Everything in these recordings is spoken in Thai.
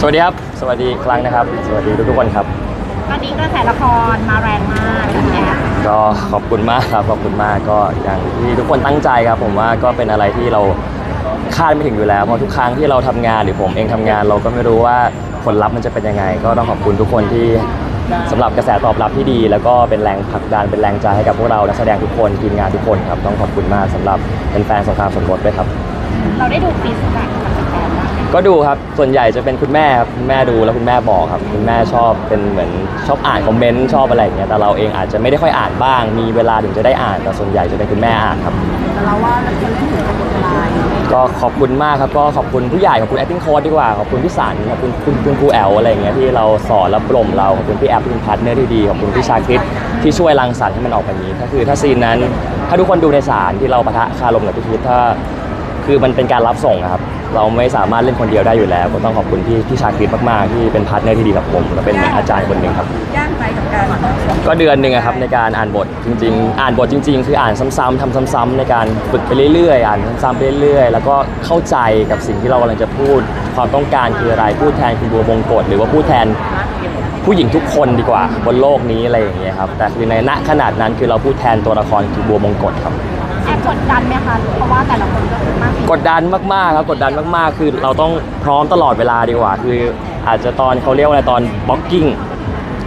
สวัสดีครับ สวัสดีอีกครั้งนะครับ สวัสดีทุกๆคนครับ ตอนนี้กระแสละครมาแรงมากเป็นไงคะก็ขอบคุณมากครับขอบคุณมากก็อย่างที่ทุกคนตั้งใจครับ ผมว่าก็เป็นอะไรที่เราคาดไม่ถึงอยู่แล้ว เพราะทุกครั้งที่เราทำงานหรือผมเองทำงาน เราก็ไม่รู้ว่าผลลัพธ์มันจะเป็นยังไง ก็ต้องขอบคุณทุกคนที่สำหรับกระแสตอบรับที่ดี แล้วก็เป็นแรงผลักดันเป็นแรงใจให้กับพวกเรานักแสดงทุกคนทีมงานทุกคนครับต้องขอบคุณมากสำหรับแฟนๆสงครามสมรสด้วยครับ เราได้ดูฟีดแบ็กจากแฟนๆบ้างไหม ก็ดูครับ ส่วนใหญ่จะเป็นคุณแม่ครับคุณแม่ดูแล้วคุณแม่บอกครับ คุณแม่ชอบเป็นเหมือนชอบอ่านคอมเมนต์ชอบอะไรอย่างเงี้ย แต่เราเองอาจจะไม่ได้ค่อยอ่านบ้าง มีเวลาถึงจะได้อ่าน แต่ส่วนใหญ่จะเป็นคุณแม่อ่านครับ แต่เราว่าเราจะเล่นถึงกับบทลายก็ขอบคุณมากครับ ก็ขอบคุณผู้ใหญ่ ขอบคุณ acting coach ดีกว่า ขอบคุณพี่สันขอบคุณคุณคุณครูแอลอะไรอย่างเงี้ยที่เราสอนและปลมเรา ขอบคุณพี่แอฟที่เป็นพาร์ทเนอร์ที่ดี ขอบคุณพี่ชาคริตที่ช่วยรังสรรค์ให้มันออกมาอย่างนี้ ก็คือถ้าซีนนั้น ถ้าทุกคนดูในศาลที่เราปะทะคารมกับพี่คิดถ้า คือมันเป็นการรับส่งอะครับ เราไม่สามารถเล่นคนเดียวได้อยู่แล้ว ก็ต้องขอบคุณพี่พี่ชาคริตมากๆ ที่เป็นพาร์ทเนอร์ที่ดีกับผมและเป็นเหมือนอาจารย์คนหนึ่งครับยากไหมกับการต้องสวมก็เดือนหนึ่งอะครับในการอ่านบทจริง ๆ อ่านบทจริง ๆ คืออ่านซ้ำๆทำซ้ำๆในการฝึกไปเรื่อยๆ อ่านซ้ำๆไปเรื่อยๆ แล้วก็เข้าใจกับสิ่งที่เรากำลังจะพูด ความต้องการคืออะไรพูดแทนคุณบัวบงกฎหรือว่าพูดแทนผู้หญิงทุกคนดีกว่าบนโลกนี้อะไรอย่างเงี้ยครับแต่คือในณขนาดนั้นคือเราพูดแทนตัวละครคือบัวบงกฎครับ แอบกดดันไหมคะเพราะว่าแต่ละคนก็คือมากกดดันมากๆครับกดดันมากๆ คือเราต้องพร้อมตลอดเวลาดีกว่า คืออาจจะตอนเขาเรียกว่าอะไรตอนบล็อกกิ้ง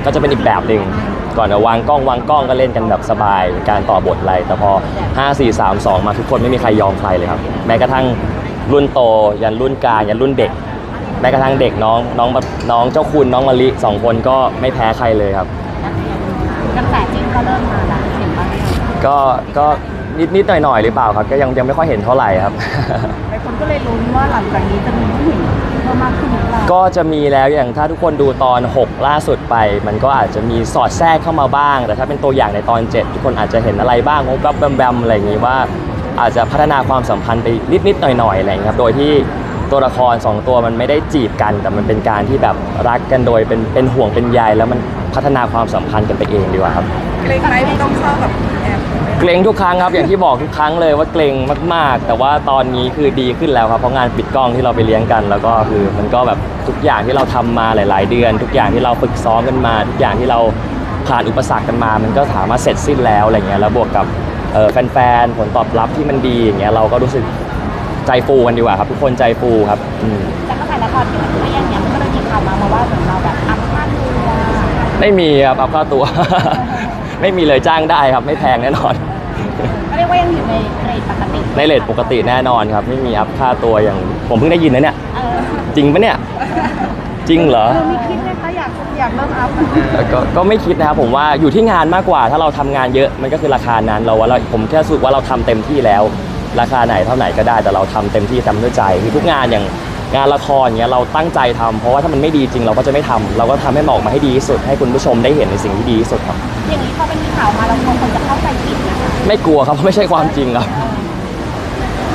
ก็จะเป็นอีกแบบหนึ่งก่อนจะวางกล้องวางกล้องก็เล่นกันแบบสบาย การต่อบทอะไร แต่พอ 5 4 3 2 มาทุกคนไม่มีใครยอมใครเลยครับ แม้กระทั่งรุ่นโต ยันรุ่นกลางยันรุ่นเด็ก แม้กระทั่งเด็กน้องน้องน้องเจ้าคุณน้องมะลิสองคนก็ไม่แพ้ใครเลยครับกระแสจริงก็เริ่มมาแล้วเห็นบ้างไหมก็ก็ นิดนิดหน่อยหน่อยๆหรือเปล่าครับ ก็ยังยังไม่ค่อยเห็นเท่าไหร่ครับ หลายคนก็เลยลุ้นว่าหลังจากนี้จะมีผู้หญิงเพิ่มมากขึ้นหรือเปล่าก็จะมีแล้วอย่างถ้าทุกคนดูตอน 6 ล่าสุดไป มันก็อาจจะมีสอดแทรกเข้ามาบ้าง แต่ถ้าเป็นตัวอย่างในตอน 7 ทุกคนอาจจะเห็นอะไรบ้างแวบๆแบมๆอะไรอย่างนี้ว่า อาจจะพัฒนาความสัมพันธ์ไปนิดๆหน่อยๆอะไรอย่างนี้ครับโดยที่ตัวละคร2ตัวมันไม่ได้จีบกัน แต่มันเป็นการที่แบบรักกันโดยเป็นเป็นห่วงเป็นใยแล้วมันพัฒนาความสัมพันธ์กันไปเองดีกว่าครับ เกรงไหมต้องเข้ากับแอบ เกรงทุกครั้งครับอย่างที่บอกทุกครั้งเลยว่าเกรงมากๆ แต่ว่าตอนนี้คือดีขึ้นแล้วครับเพราะงานปิดกล้องที่เราไปเลี้ยงกัน แล้วก็คือมันก็แบบทุกอย่างที่เราทำมาหลาย ๆ เดือน ทุกอย่างที่เราฝึกซ้อมกันมา ทุกอย่างที่เราผ่านอุปสรรคกันมา มันก็สามารถเสร็จสิ้นแล้วอะไรเงี้ยแล้วบวกกับเอ่อแฟนๆผลตอบรับที่มันดีอย่างเงี้ยเราก็รู้สึกใจฟูกันดีกว่าครับ ทุกคนใจฟูครับอืม แต่กระแสละครที่มันไม่อย่างเงี้ยมันก็เลยมีข่าวมามาว่าเหมือนเราแบบอัพค่าตัวไม่มีครับเอาค่าตัว ไม่มีเลยจ้างได้ครับ ไม่แพงแน่นอน ก็เรียกว่ายังอยู่ในเรทปกติในเลทปกติแน่นอนครับ ไม่มีอัพค่าตัวอย่างผมเพิ่งได้ยินนะเนี่ย เออจริงปะเนี่ย จริงเหรอเออไม่คิดนะคะอยากอยากเริ่มอัพเอ่อก็ก็ไม่คิดนะครับผมว่าอยู่ที่งานมากกว่า ถ้าเราทำงานเยอะมันก็คือราคานั้นเราว่าเราผมแค่รู้สึกว่าเราทำเต็มที่แล้ว ราคาไหนเท่าไหนก็ได้แต่เราทำเต็มที่ทำด้วยใจคือทุกงานอย่างงานละครเงี้ยเราตั้งใจทำเพราะว่าถ้ามันไม่ดีจริงเราก็จะไม่ทำเราก็ทำให้มันออกมาให้ดีที่สุดให้คุณผู้ชมได้เห็นในสิ่งที่ดีที่สุดครับ อย่างนี้พอเป็นข่าวมาเรากลัวคนจะเข้าใจผิดนะคะ ไม่กลัวครับเพราะไม่ใช่ความจริงครับ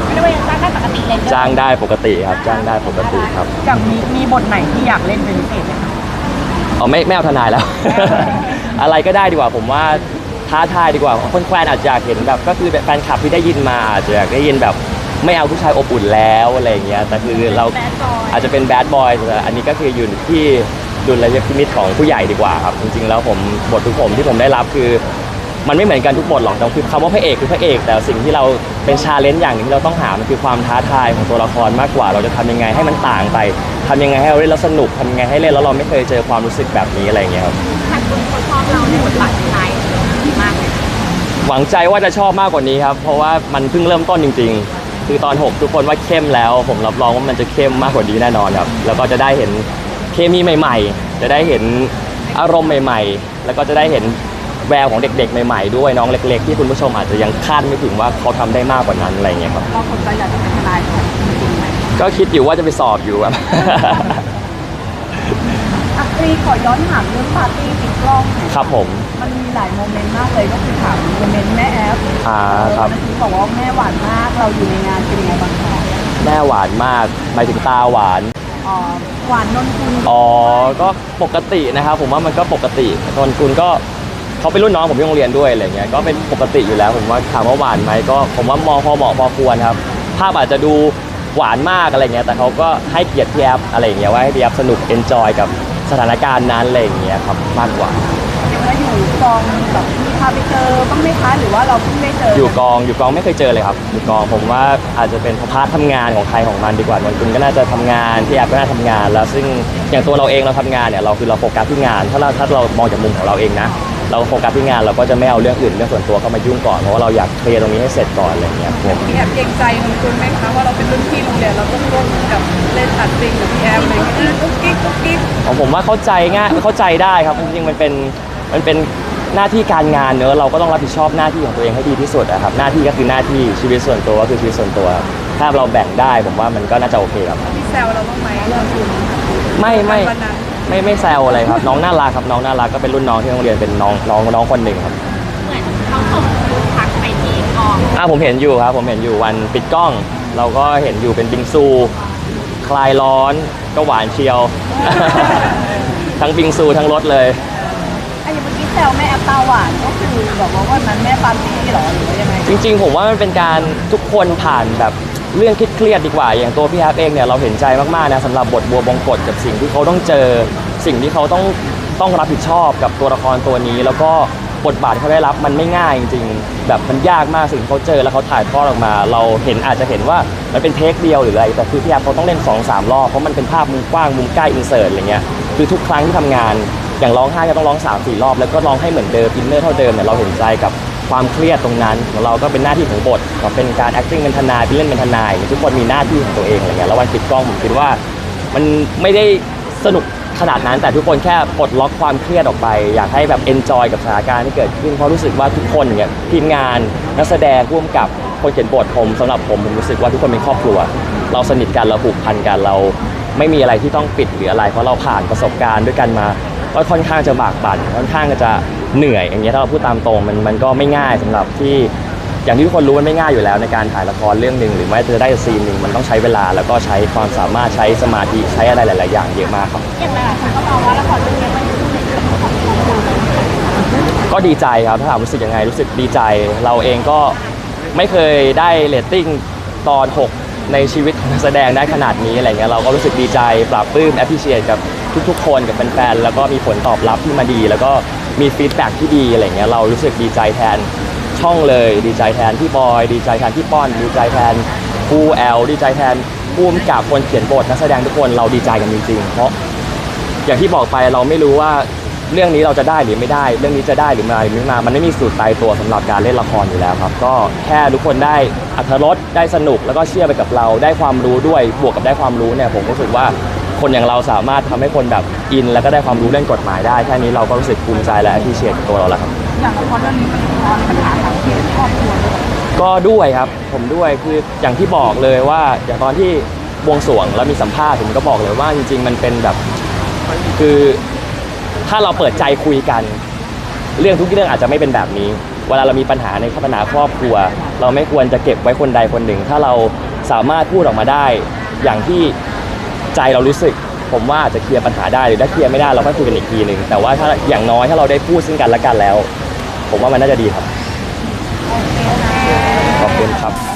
ไม่ได้ว่ายังจ้างได้ปกติเลยจ้างได้ปกติครับ จ้างได้ปกติครับอย่างมีมีบทไหนที่อยากเล่นเป็นพิเศษไหมคะเอาไม่ไม่เอาทนายแล้ว อะไรก็ได้ดีกว่าผมว่าท้าทายดีกว่าคนแฟนอาจจะอยากเห็นแบบ ก็คือแฟนคลับที่ได้ยินมาอาจจะอยากได้ยินแบบ ไม่เอาผู้ชายอบอุ่นแล้วอะไรอย่างเงี้ยแต่คือเราแบดบอยอาจจะเป็นแบดบอยแต่อันนี้ก็คืออยู่ที่ดุลยพินิจของผู้ใหญ่ดีกว่าครับ จริงๆแล้วผมบททุกผมที่ผมได้รับคือ มันไม่เหมือนกันทุกบทหรอกแต่คือคำว่าพระเอกคือพระเอก แต่สิ่งที่เราเป็นชาเลนจ์อย่างหนึงที่เราต้องหามันคือความท้าทายของตัวละครมากกว่า เราจะทำยังไงให้มันต่างไปทำยังไงให้เราเล่นแล้วสนุกทำยังไงให้เล่นแล้วเราไม่เคยเจอความรู้สึกแบบนี้อะไรอย่างเงี้ยครับท่านคนคนชอบเราในบทบาทที่ร้ายดีมากเลยหวังใจว่าจะชอบมากกว่านี้ครับ เพราะว่ามันเพิ่งเริ่มต้นจริง ๆ คือตอน 6 ทุกคนว่าเข้มแล้ว ผมรับรองว่ามันจะเข้มมากกว่านี้แน่นอนครับ แล้วก็จะได้เห็นเคมีใหม่ ๆ จะได้เห็นอารมณ์ใหม่ ๆ แล้วก็จะได้เห็น แววของเด็กๆ ใหม่ๆด้วยน้องเล็ก ๆ ที่คุณผู้ชมอาจจะยังคาดไม่ถึงว่าเขาทำได้มากกว่านั้นอะไรอย่างเงี้ยครับ เราสนใจอยากจะเป็นทนายของจริงไหมก็คิดอยู่ว่าจะไปสอบอยู่ครับ อะตีขอย้อนถามเรื่องปาร์ตี้ติดกล้องหน่อยครับผม มันมีหลายโมเมนต์มากเลยก็คือถามโมเมนต์แม่แอฟอ่าครับเมื่อกี้บอกว่าแม่หวานมากเราอยู่ในงานเป็นยังไงบ้างคะแม่หวานมากหมายถึงตาหวาน อ๋อหวานนนกุลอ๋อ ก็ปกตินะครับผมว่ามันก็ปกติตอนคุณก็ เขาเป็นรุ่นน้องผมที่โรงเรียนด้วยอะไรเงี้ยก็เป็นปกติอยู่แล้วผมว่าถามว่าหวานไหมก็ผมว่ามองพอเหมาะพอควรครับภาพอาจจะดูหวานมากอะไรเงี้ยแต่เขาก็ให้เกียรติพี่แอฟอะไรอย่างเงี้ยว่าให้พี่แอฟสนุกเอนจอยกับสถานการณ์นั้นอะไรอย่างเงี้ยครับมากกว่าแล้วอยู่กองแบบมีพาไปเจอบ้างไหมคะหรือว่าเราเพิ่งได้เจออยู่กองอยู่กองไม่เคยเจอเลยครับอยู่กองผมว่าอาจจะเป็นเพราะพาร์ททำงานของใครของมันดีกว่านนคุณก็น่าจะทำงานพี่แอฟก็น่าทำงาน แล้วซึ่งอย่างตัวเราเองเราทำงานเนี่ยเราคือเราโฟกัสที่งาน ถ้าเราถ้าเรามองจากมุมของเราเองนะ เราโฟกัสที่งานเราก็จะไม่เอาเรื่องอื่นเรื่องส่วนตัวเข้ามายุ่งก่อนเพราะว่าเราอยากเคลียร์ตรงนี้ให้เสร็จก่อนอะไรอย่างเงี้ยผมแอบเกรงใจนนคุณไหมคะว่าเราเป็นรุ่นพี่โรงเรียนเราต้องร่วมกับเล่นตัดจริงกับพี่แอมอะไรอย่างเงี้ยกุ๊กกิ๊กกุ๊กกิ๊กของผมว่าเข้าใจง่ายเข้าใจได้ครับจริงๆมันเป็นมันเป็นหน้าที่การงานเนอะเราก็ต้องรับผิดชอบหน้าที่ของตัวเองให้ดีที่สุดอะครับหน้าที่ก็คือหน้าที่ชีวิตส่วนตัวก็คือชีวิตส่วนตัว ถ้าเราแบ่งได้ผมว่ามันก็น่าจะโอเคครับพี่แซวเราบ้างไหมเราคุณไม่ไม่วันนั้น ไม่ไม่แซวอะไรครับ น้องน่ารักครับน้องน่ารักก็เป็นรุ่นน้องที่โรงเรียนเป็นน้องน้องน้องคนหนึ่งครับเหมือนเขาส่งรูปทักไปที่กองอ่าผมเห็นอยู่ครับ ผมเห็นอยู่วันปิดกล้อง เราก็เห็นอยู่เป็นบิงซู คลายร้อนก็หวานเชียว ทั้งบิงซูทั้งรสเลย ไอ้อย่างเมื่อกี้แซวแม่แอปตาหวานก็คือแบบว่าวันนั้นแม่ปาร์ตี้เหรอหรือว่ายังไงจริง ๆ ผมว่ามันเป็นการทุกคนผ่านแบบ เรื่องเครียดดีกว่า อย่างตัวพี่แฮปเองเนี่ยเราเห็นใจมากๆนะสำหรับบทบัวบงกฎกับสิ่งที่เขาต้องเจอ สิ่งที่เขาต้องต้องรับผิดชอบกับตัวละครตัวนี้ แล้วก็บทบาทที่เขาได้รับมันไม่ง่ายจริงๆ แบบมันยากมากสิ่งที่เขาเจอแล้วเขาถ่ายทอดออกมา เราเห็นอาจจะเห็นว่ามันเป็นเทคเดียวหรืออะไร แต่คือพี่แฮปเขาต้องเล่น2อสามรอบเพราะมันเป็นภาพมุมกว้างมุมใกล้อินเสิร์ตอะไรเงี้ยคือทุกครั้งที่ทำงานอย่างร้องไห้ก็ต้องร้อง3ามสี่รอบแล้วก็ร้องให้เหมือนเดิมอินเนอร์เท่าเดิมเนี่ยเราเห็นใจกับ ความเครียดตรงนั้นของเราก็เป็นหน้าที่ของบทก็เป็นการ acting เป็นทนายเป็นเล่นเป็นทนายทุกคนมีหน้าที่ของตัวเองอะไรเงี้ยแล้ววันปิดกล้องผมคิดว่ามันไม่ได้สนุกขนาดนั้นแต่ทุกคนแค่ปลดล็อกความเครียดออกไป อยากให้แบบ enjoy กับสถานการณ์ที่เกิดขึ้นเพราะรู้สึกว่าทุกคนเนี่ยทีมงานนักแสดงร่วมกับคนเขียนบทผมสำหรับผมผมรู้สึกว่าทุกคนเป็นครอบครัว เราสนิทกันเราผูกพันกันเรา ไม่มีอะไรที่ต้องปิดหรืออะไร เพราะเราผ่านประสบการณ์ด้วยกันมาก็ค่อนข้างจะบากบั่นค่อนข้างจะ เหนื่อยอย่างเงี้ยถ้าเราพูดตามตรงมันมันก็ไม่ง่ายสำหรับที่อย่างที่ทุกคนรู้มันไม่ง่ายอยู่แล้วในการถ่ายละครเรื่องหนึ่งหรือไม่จะได้ซีนหนึ่งมันต้องใช้เวลาแล้วก็ใช้ความสามารถใช้สมาธิใช้อะไรหลาย ๆ อย่างเยอะมากครับอย่างหลายๆคนก็มองว่าละครเรื่องนี้มันอยู่ในเรื่องของความรักก็ดีใจครับถ้าถามรู้สึกยังไงรู้สึกดีใจ เราเองก็ไม่เคยได้เรตติ้งตอน 6 ในชีวิตของนักแสดงได้ขนาดนี้อะไรเงี้ยเราก็รู้สึกดีใจปราบปลื้มแอพพิเชียกับ ทุกๆ คนกับแฟนๆแล้วก็มีผลตอบรับที่มาดี แล้วก็มีฟีดแบ็กที่ดีอะไรเงี้ยเรารู้สึกดีใจแทนช่องเลย ดีใจแทนพี่บอย ดีใจแทนพี่ป้อน ดีใจแทนครูแอลดีใจแทนผู้กำกับคนเขียนบทนักแสดงทุกคนเราดีใจกันจริงๆเพราะอย่างที่บอกไปเราไม่รู้ว่าเรื่องนี้เราจะได้หรือไม่ได้ เรื่องนี้จะได้หรือไมาหรือไม่มา มันไม่มีสูตรตายตัวสำหรับการเล่นละครอยู่แล้วครับ ก็แค่ทุกคนได้อัธรสได้สนุกแล้วก็เชื่อไปกับเรา ได้ความรู้ด้วย บวกกับได้ความรู้เนี่ยผมรู้สึกว่า คนอย่างเราสามารถทำให้คนแบบอิน แล้วก็ได้ความรู้เรื่องกฎหมายได้แค่นี้เราก็รู้สึกภูมิใจและที่เชียร์ตัวเราแล้วครับ อย่างละครเรื่องนี้มันสะท้อนปัญหาทางเพศครอบครัวด้วยก็ด้วยครับผมด้วยคืออย่างที่บอกเลยว่าอย่างตอนที่บวงสรวงแล้วมีสัมภาษณ์ผมก็บอกเลยว่าจริง ๆ มันเป็นแบบคือถ้าเราเปิดใจคุยกัน เรื่องทุกเรื่องอาจจะไม่เป็นแบบนี้ เวลาเรามีปัญหาในปัญหาครอบครัว เราไม่ควรจะเก็บไว้คนใดคนหนึ่ง ถ้าเราสามารถพูดออกมาได้ อย่างที่ ใจเรารู้สึก ผมว่าอาจจะเคลียร์ปัญหาได้หรือถ้าเคลียร์ไม่ได้เราก็คุยกันอีกทีหนึ่งแต่ว่าถ้าอย่างน้อยถ้าเราได้พูดซึ่งกันและกันแล้ว ผมว่ามันน่าจะดีครับขอบคุณครับ